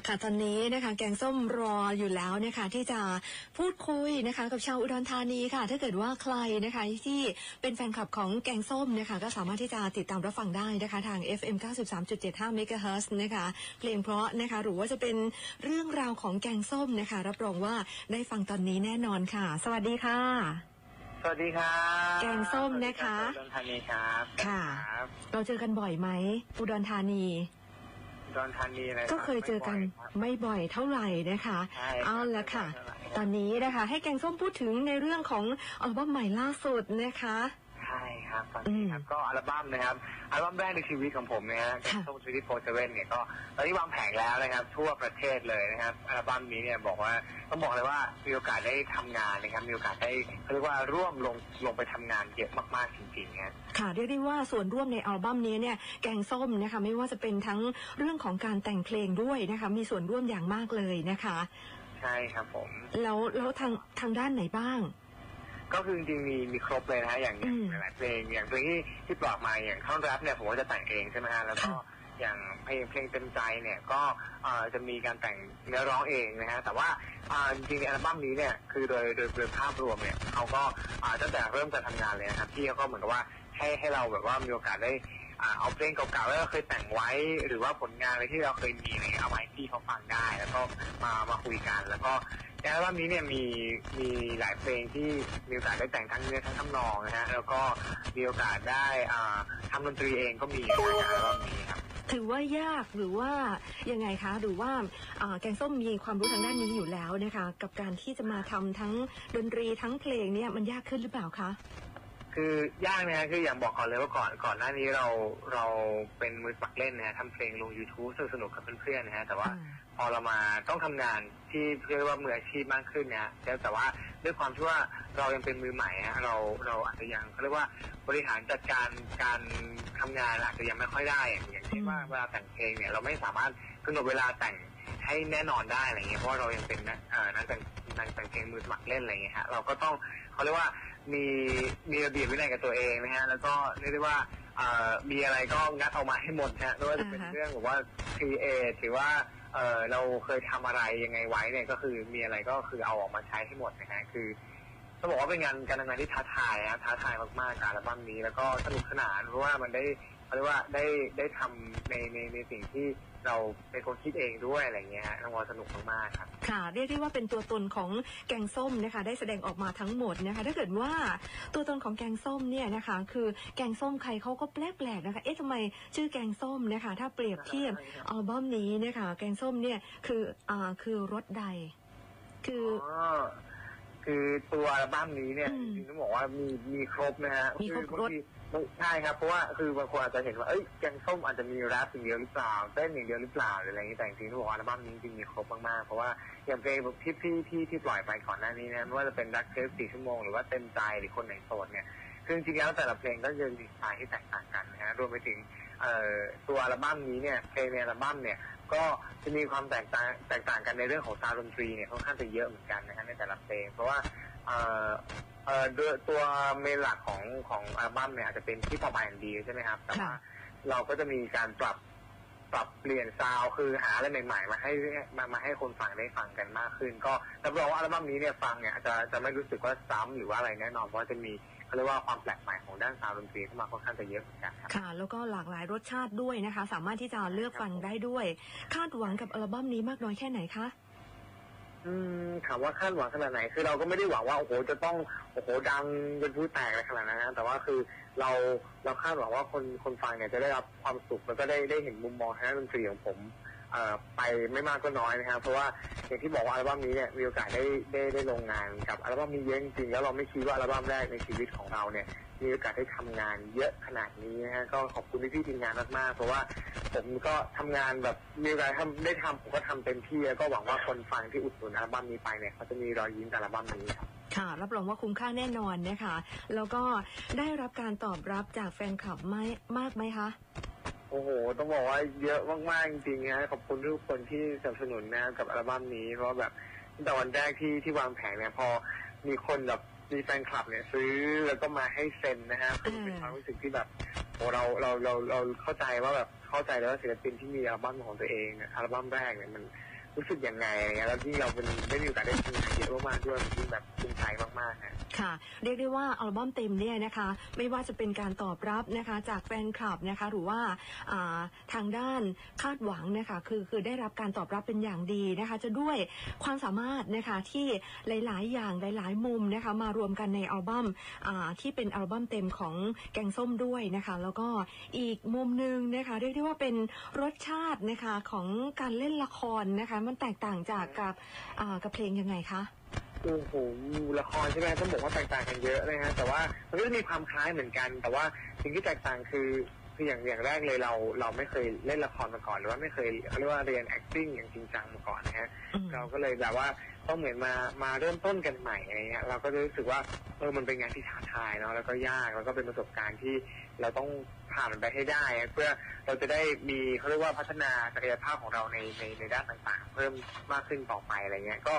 ละค่ะตอนนี้นะคะแกงส้มรออยู่แล้วนะคะที่จะพูดคุยนะคะ กับชาวอุดรธานีค่ะ ถ้าเกิดว่าใครนะคะที่เป็นแฟนคลับของแกงส้มนะคะก็สามารถที่จะติดตามรับฟังได้นะคะทาง FM 93.75 MHz นะคะเพลงเพราะนะคะหรือว่าจะเป็นเรื่องราวของแกงส้มนะคะ รับรองว่าได้ฟังตอนนี้แน่นอนค่ะ สวัสดีค่ะ สวัสดีครับแกงส้มนะคะอุดรธานีครับค่ะรับเราเจอกันบ่อยไหมอุดรธานี อุดรธานีอะไรรับก็เคยเจอกันไม่บ่อยครับไม่บ่อยเท่าไหร่นะคะใช่ครับเอาละค่ะไม่บ่อยเท่าไหร่ตอนนี้นะคะ ให้แกงส้มพูดถึงในเรื่องของอัลบั้มใหม่ล่าสุดนะคะ ใช่ครับตอนนี้ครับก็อัลบั้มนะครับอัลบั้มแรกในชีวิตของผมนะฮะค่ะส้มทวีโฟเซเว่นเนี่ยก็ตอนนี้วางแผงแล้วนะครับ ทั่วประเทศเลยนะครับอัลบั้มนี้เนี่ยบอกว่าต้องบอกเลยว่ามีโอกาสได้ทำงานนะครับมีโอกาสได้เขาเรียกว่าร่วมลงลงไปทำงานเยอะมากๆจริงๆฮะค่ะเรียกได้ว่าส่วนร่วมในอัลบั้มนี้เนี่ยแกงส้มนะคะไม่ว่าจะเป็นทั้งเรื่องของการแต่งเพลงด้วยนะคะมีส่วนร่วมอย่างมากเลยนะคะ ใช่ครับผมแล้วแล้วทางทางด้านไหนบ้าง ก็คือจริงๆมีมีครบเลยนะฮะอย่างอืม หลายๆเพลงอย่างเพลงที่ที่ปลอกมาอย่างท่อนแรปเนี่ยผมก็จะแต่งเองใช่ไหมฮะแล้วก็ค่ะอย่างเพลงเพลงเต็มใจเนี่ยก็เอ่อจะมีการแต่งเนื้อร้องเองนะฮะแต่ว่าอ่าจริงๆในอัลบั้มนี้เนี่ยคือโดยโดยโดยภาพรวมเนี่ยเขาก็อ่าตั้งแต่เริ่มการทำงานเลยนะครับพี่เขาก็เหมือนกับว่าให้ให้เราแบบว่ามีโอกาสได้อ่าเอาเพลงเก่าๆที่เราเคยแต่งไว้ หรือว่าผลงานอะไรที่เราเคยมีอะไรเงี้ยเอาไว้ให้พี่เขาฟังได้ แล้วก็มามาคุยกันแล้วก็ ในอัลบั้มนี้เนี่ยมีมีหลายเพลงที่มีโอกาสได้แต่งทั้งเนื้อทั้งทำนองนะฮะแล้วก็มีโอกาสได้อ่าทำดนตรีเองก็มีในอัลบั้มนี้ครับ ถือว่ายากหรือว่ายังไงคะหรือว่าอ่าแกงส้มมีความรู้ทางด้านนี้อยู่แล้วนะคะ กับการที่จะมาทำทั้งดนตรีทั้งเพลงเนี่ยมันยากขึ้นหรือเปล่าคะ คือยากนะฮะคืออย่างบอกก่อนเลยว่าก่อนก่อนหน้านี้เราเราเป็นมือปักเล่นนะฮะทำเพลงลง YouTube สนุกๆกับเพื่อนๆนะฮะแต่ว่าพอเรามาต้องทำงานที่เรียกว่ามืออาชีพมากขึ้นเนี่ยแต่แต่ว่าด้วยความที่ว่าเรายังเป็นมือใหม่ฮะเราเราอาจจะยังเขาเรียกว่าบริหารจัดการการทำงานอาจจะยังไม่ค่อยได้ อย่างอย่างเช่นว่าอืมเวลาแต่งเพลงเนี่ยเราไม่สามารถกำหนดเวลาแต่ง ให้แน่นอนได้อะไรเงี้ยเพราะว่าเรายังเป็นนักเอ่อนักแต่งนักแต่งเพลงมือสมัครเล่นอะไรเงี้ยฮะเราก็ต้องเขาเรียกว่ามีมีระเบียบวินัยกับตัวเองนะฮะแล้วก็เรียกได้ว่าเอ่อมีอะไรก็งัดออกมาให้หมดฮะไม่ว่าจะเป็นอ่าฮะเรื่องแบบว่า create หรือว่าเออเราเคยทำอะไรยังไงไว้เนี่ยก็คือมีอะไรก็คือเอาออกมาใช้ให้หมดนะฮะคือต้องบอกว่าเป็นงานการทำงานที่ท้าทายนะท้าทายมากๆกับอัลบั้มนี้แล้วก็สนุกสนานเพราะว่ามันได้ เขาเรียกว่าได้ได้ทำในในในสิ่งที่เราเป็นคนคิดเองด้วยอะไรเงี้ยฮะต้องบอกว่าสนุกมากๆครับ ค่ะเรียกได้ว่าเป็นตัวตนของแกงส้มนะคะ ได้แสดงออกมาทั้งหมดนะคะ ถ้าเกิดว่าตัวตนของแกงส้มเนี่ยนะคะ คือแกงส้มใครเขาก็แปลกๆนะคะ เอ๊ะทำไมชื่อแกงส้มนะคะ ถ้าเปรียบเทียบอัลบั้มนี้นะคะ แกงส้มเนี่ยคืออ่าคือรสใด คือ อ๋อ คือตัวอัลบั้มนี้เนี่ยอืมจริงๆต้องบอกว่ามีมีครบนะฮะมีครบอบางทีใช่ครับเพราะว่าคือบางคนอาจจะเห็นว่าเอ้ยแกงส้มอาจจะมีแรปอย่างเดียวหรือเปล่าเต้นอย่างเดียวหรือเปล่าหรืออะไรอย่างนี้แต่จริงๆต้องบอกว่าอัลบั้มนี้จริงๆมีครบมากๆเพราะว่าอย่างเพลงที่ที่ที่ที่ปล่อยไปก่อนหน้านี้นะไม่ว่าจะเป็นรักเทปสี่ชั่วโมงหรือว่าเต็มใจหรือคนไหนโสดเนี่ยคือจริงๆแล้วแต่ละเพลงก็จะมีสไตล์ที่แตกต่างกันนะฮะรวมไปถึงเอ่อตัวอัลบั้มนี้เนี่ยเพลงในอัลบั้มเนี่ย ก็จะมีความแตกต่างแตกต่างกันในเรื่องของซาวด์ดนตรีเนี่ยค่อนข้างจะเยอะเหมือนกันนะฮะในแต่ละเพลงเพราะว่าเอ่อเอ่อโดยตัวเมนหลักของของอัลบั้มเนี่ยอาจจะเป็นที่พอปไอแอนดีใช่ไหมครับแต่ว่าค่ะเราก็จะมีการปรับปรับเปลี่ยนซาวด์คือหาอะไรใหม่ๆมาให้มามาให้คนฟังได้ฟังกันมากขึ้น ก็รับรองว่าอัลบั้มนี้เนี่ยฟังเนี่ยจะจะไม่รู้สึกว่าซ้ำหรือว่าอะไรแน่นอนเพราะว่าจะมี เขาเรียกว่าความแปลกใหม่ของด้านซาวด์ดนตรีเข้ามาค่อนข้างจะเยอะเหมือนกันครับ ค่ะ แล้วก็หลากหลายรสชาติด้วยนะคะ สามารถที่จะเลือกฟังได้ด้วย คาดหวังกับอัลบั้มนี้มากน้อยแค่ไหนคะอืมถามว่าคาดหวังขนาดไหน คือเราก็ไม่ได้หวังว่าโอ้โหจะต้องโอ้โหดังเป็นผู้แตกอะไรขนาดนั้นนะแต่ว่าคือเราเราคาดหวังว่าคนคนฟังเนี่ยจะได้รับความสุขแล้วก็ได้ได้เห็นมุมมองทางด้านดนตรีของผมเอ่อ ไปไม่มากก็น้อยนะครับ เพราะว่าอย่างที่บอกว่าอัลบั้มนี้เนี่ยมีโอกาสได้ได้ได้ลงงานกับอัลบั้มนี้เยอะจริงๆแล้วเราไม่คิดว่าอัลบั้มแรกในชีวิตของเราเนี่ยมีโอกาสได้ทำงานเยอะขนาดนี้นะฮะก็ขอบคุณพี่ๆทีมงานมากๆเพราะว่าผมก็ทำงานแบบมีโอกาสทำได้ทำผมก็ทำเต็มที่แล้วก็หวังว่าคนฟังที่อุดหนุนอัลบั้มนี้ไปเนี่ยเขาจะมีรอยยิ้มกับอัลบั้มนี้ครับค่ะ รับรองว่าคุ้มค่าแน่นอนนะคะแล้วก็ได้รับการตอบรับจากแฟนคลับไหมมากไหมคะ โอ้โห ต้องบอกว่าเยอะมากๆจริงๆนะขอบคุณทุกคนที่สนับสนุนนะกับอัลบั้มนี้ เพราะว่าแบบตั้งแต่วันแรกที่ที่วางแผงเนี่ยพอมีคนแบบมีแฟนคลับเนี่ยซื้อแล้วก็มาให้เซ็นนะฮะคือเป็นความรู้สึกที่แบบโอ้เราเราเราเราเข้าใจว่าแบบเขเข้าใจเลยว่าศิลปินที่มีอัลบั้มของตัวเองเนี่ยอัลบั้มแรกเนี่ยมัน รู้สึกยังไงอะไรเงี้ยแล้วยิ่งเราเป็นได้มีโอกาสได้ทำงานเยอะมากๆด้วยมันยิ่งแบบภูมิใจมากๆฮะ ค่ะ เรียกได้ว่าอัลบั้มเต็มเนี่ยนะคะ ไม่ว่าจะเป็นการตอบรับนะคะจากแฟนคลับนะคะ หรือว่าอ่าทางด้านคาดหวังนะคะ คือคือได้รับการตอบรับเป็นอย่างดีนะคะ จะด้วยความสามารถนะคะที่หลาย ๆ อย่างหลาย ๆ มุมนะคะ มารวมกันในอัลบั้มอ่าที่เป็นอัลบั้มเต็มของแกงส้มด้วยนะคะ แล้วก็อีกมุมหนึ่งนะคะ เรียกได้ว่าเป็นรสชาตินะคะของการเล่นละครนะคะมันแตกต่างจากกับอ่ากับเพลงยังไงคะโอ้โหละครใช่ไหมต้องบอกว่าแตกต่างกันเยอะนะฮะแต่ว่ามันก็จะมีความคล้ายเหมือนกัน แต่ว่าสิ่งที่แตกต่างคือคืออย่างอย่างแรกเลยเราเราไม่เคยเล่นละครมาก่อน หรือว่าไม่เคยเขาเรียกว่าเรียน acting อย่างจริงจังมาก่อนนะฮะอืมเราก็เลยแบบว่าต้องเหมือนมามาเริ่มต้นกันใหม่อะไรเงี้ยเราก็จะรู้สึกว่าเออมันเป็นงานที่ท้าทายเนาะแล้วก็ยากแล้วก็เป็นประสบการณ์ที่ เราต้องผ่านมันไปให้ได้ เพื่อเราจะได้มีเขาเรียกว่าพัฒนาศักยภาพของเราในในในด้านต่างๆ เพิ่มมากขึ้นต่อไปอะไรเงี้ยก็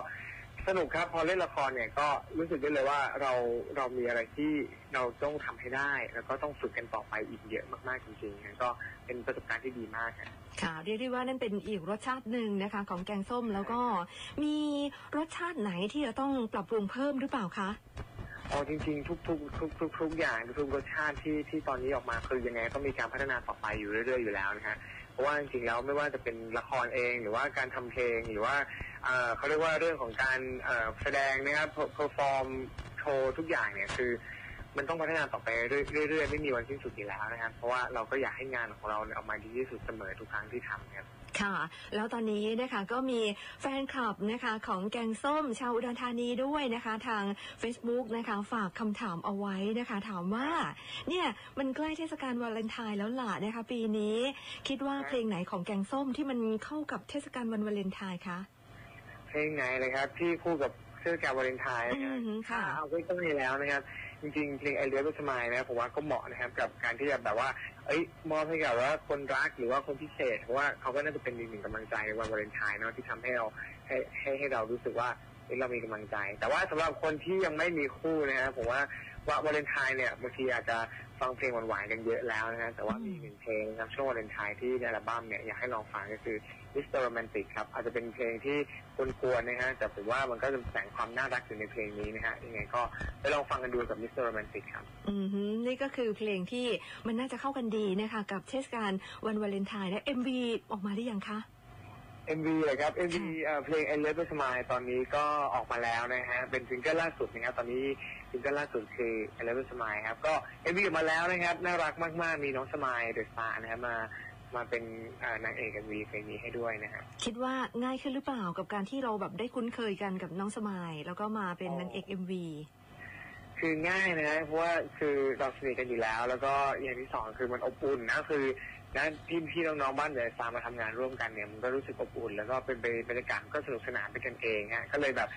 สนุกครับพอเล่นละครเนี่ยก็รู้สึกได้เลยว่าเราเรามีอะไรที่เราต้องทำให้ได้ แล้วก็ต้องฝึกกันต่อไปอีกเยอะมากๆจริงๆก็เป็นประสบการณ์ที่ดีมากครับค่ะเรียกได้ว่านั่นเป็นอีกรสชาติหนึ่งนะคะ ของแกงส้มแล้วก็มีรสชาติไหนที่จะต้องปรับปรุงเพิ่มหรือเปล่าคะ เอาจริงๆทุกๆทุกทุกทุกอย่างทุกๆรสชาติที่ที่ตอนนี้ออกมาคือยังไงต้องมีการพัฒนาต่อไปอยู่เรื่อยๆอยู่แล้วนะฮะเพราะว่าจริงๆแล้วไม่ว่าจะเป็นละครเองหรือว่าการทำเพลงหรือว่าเอ่อเขาเรียกว่าเรื่องของการเอ่อแสดงนะครับเพอร์ฟอร์มโชว์ทุกอย่างเนี่ยคือ มันต้องพัฒนาต่อไปเรื่อยๆไม่มีวันสิ้นสุดอยู่แล้วนะครับเพราะว่าเราก็อยากให้งานของเราเนี่ยออกมาดีที่สุดเสมอทุกครั้งที่ทำครับ ค่ะ แล้วตอนนี้นะคะก็มีแฟนคลับนะคะของแกงส้มชาวอุดรธานีด้วยนะคะ ทาง Facebook นะคะฝากคำถามเอาไว้นะคะ ถามว่าเนี่ยมันใกล้เทศกาลวาเลนไทน์แล้วล่ะนะคะ ปีนี้คิดว่าเพลงไหนของแกงส้มที่มันเข้ากับเทศกาลวันวาเลนไทน์คะเพลงไหนเลยครับ ที่คู่กับเสื้อกาวาเลนไทน์นะคอืรับมค่ะเอาไว้ต้องมีแล้วนะครับจริงๆเพลงไอเลียสมายนะผมว่าก็เหมาะนะครับกับการที่จะแบบว่าเอ้ยมอบให้กับว่าคนรักหรือว่าคนพิเศษเพราะว่าเขาก็น่าจะเป็นอีกหนึ่งกำลังใจในวันวาเลนไทน์เนาะที่ทำให้เราให้ให้ให้เรารู้สึกว่าเรามีกำลังใจ แต่ว่าสำหรับคนที่ยังไม่มีคู่นะครับผมว่าว่าวาเลนไทน์เนี่ยบางทีอาจจะฟังเพลงหวานๆกันเยอะแล้วนะฮะแต่ว่ามีหนึ่งเพลงนะครับช่วงวาเลนไทน์ที่ในอัลบั้มเนี่ยอยากให้ลองฟังก็คือ Mr. Romantic ครับ อาจจะเป็นเพลงที่กวนๆนะฮะแต่ผมว่ามันก็จะแฝงความน่ารักอยู่ในเพลงนี้นะฮะยังไงก็ไปลองฟังกันดูกับ Mr. Romantic ครับ อืมฮึนี่ก็คือเพลงที่มันน่าจะเข้ากันดีนะคะ กับเทศกาลวันวาเลนไทน์และ MV ออกมาได้ยังคะ MV เลยครับ MV เอ่อเพลง I Love You Smile ตอนนี้ก็ออกมาแล้วนะฮะเป็นซิงเกิลล่าสุดนะครับตอนนี้ซิงเกิลล่าสุดคือ I Love You Smile ครับก็ MV ออกมาแล้วนะครับน่ารักมากๆมีน้องสมายเดอะสตาร์นะครับมา มาเป็นเอ่อนางเอก MV เพลงนี้ให้ด้วยนะฮะคิดว่าง่ายขึ้นหรือเปล่ากับการที่เราแบบได้คุ้นเคยกันกับน้องสมายแล้วก็มาเป็นนางเอก MV คือง่ายนะฮะเพราะว่าคือเราสนิทกันอยู่แล้ว แล้วก็อย่างที่สองคือมันอบอุ่นนะคือนะพี่พี่น้องๆบ้านเดอะสตาร์มาทำงานร่วมกันเนี่ยมันก็รู้สึกอบอุ่น แล้วก็เป็นไปบรรยากาศก็สนุกสนานไปกันเองฮะก็เลยแบบ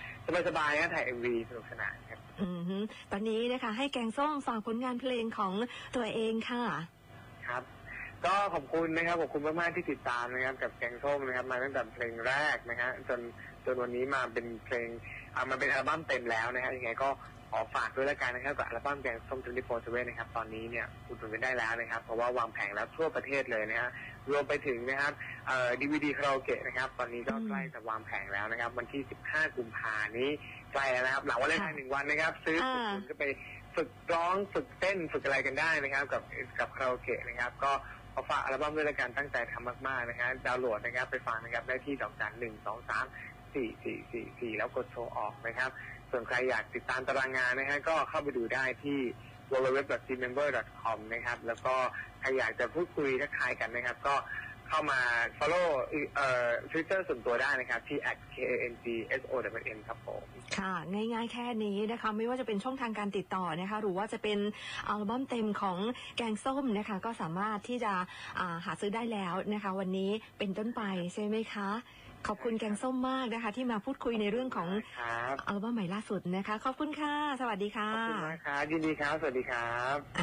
สบายๆนะถ่าย MV สนุกสนานครับอืมฮึตอนนี้นะคะ ให้แกงส้มฝากผลงานเพลงของตัวเองค่ะ ครับ ก็ขอบคุณนะครับขอบคุณมากๆที่ติดตามนะครับกับแกงส้มนะครับมาตั้งแต่เพลงแรกนะฮะจนจนวันนี้มาเป็นเพลงอ่ามาเป็นอัลบั้มเต็มแล้วนะฮะยังไงก็ขอฝากด้วยล้วกันนะครับกับอัลบั้มแกงส้ม24 7นะครับตอนนี้เนี่ยอุดหนุนกันได้แล้วนะครับ เพราะว่าวางแผงแล้วทั่วประเทศเลยนะฮะรวมไปถึงนะครับเอ่อดีวีดีคาราโอเกะนะครับ ตอนนี้ก็ใกล้จะวางแผงแล้วนะครับ วันที่ 15 กุมภานี้ใกล้แล้วนะครับ หลังวันเลนไทน์หนึ่งวันนะครับ ซื้ออุดหนุนก็ไปฝึกร้องฝึกเต้นฝึกอะไรกันได้นะครับ กับกับคาราโอเกะนะครับ ก็ ขอฝากอัลบั้มด้วยละกันตั้งใจทำมากๆนะครับดาวน์โหลดนะครับไปฟังนะครับได้ที่ดอกจันหนึ่งสองสามสี่สี่สี่สี่แล้วกดโทรออกนะครับ ส่วนใครอยากติดตามตารางงานนะฮะก็เข้าไปดูได้ที่ www.teammember.com นะครับ แล้วก็ใครอยากจะพูดคุยทักทายกันนะครับ ก็ เข้ามา follow เอ่อ Twitter ส่วนตัวได้นะครับ ที่ @kangsown ครับผมค่ะ ง่ายๆแค่นี้นะคะ ไม่ว่าจะเป็นช่องทางการติดต่อนะคะ หรือว่าจะเป็นอัลบั้มเต็มของแกงส้มนะคะ ก็สามารถที่จะอ่าหาซื้อได้แล้วนะคะ วันนี้เป็นต้นไปใช่ไหมคะ ขอบคุณแกงส้มมากนะคะ ที่มาพูดคุยในเรื่องของครับอัลบั้มใหม่ล่าสุดนะคะ ขอบคุณค่ะ สวัสดีค่ะ ขอบคุณมากครับยินดีครับ สวัสดีครับ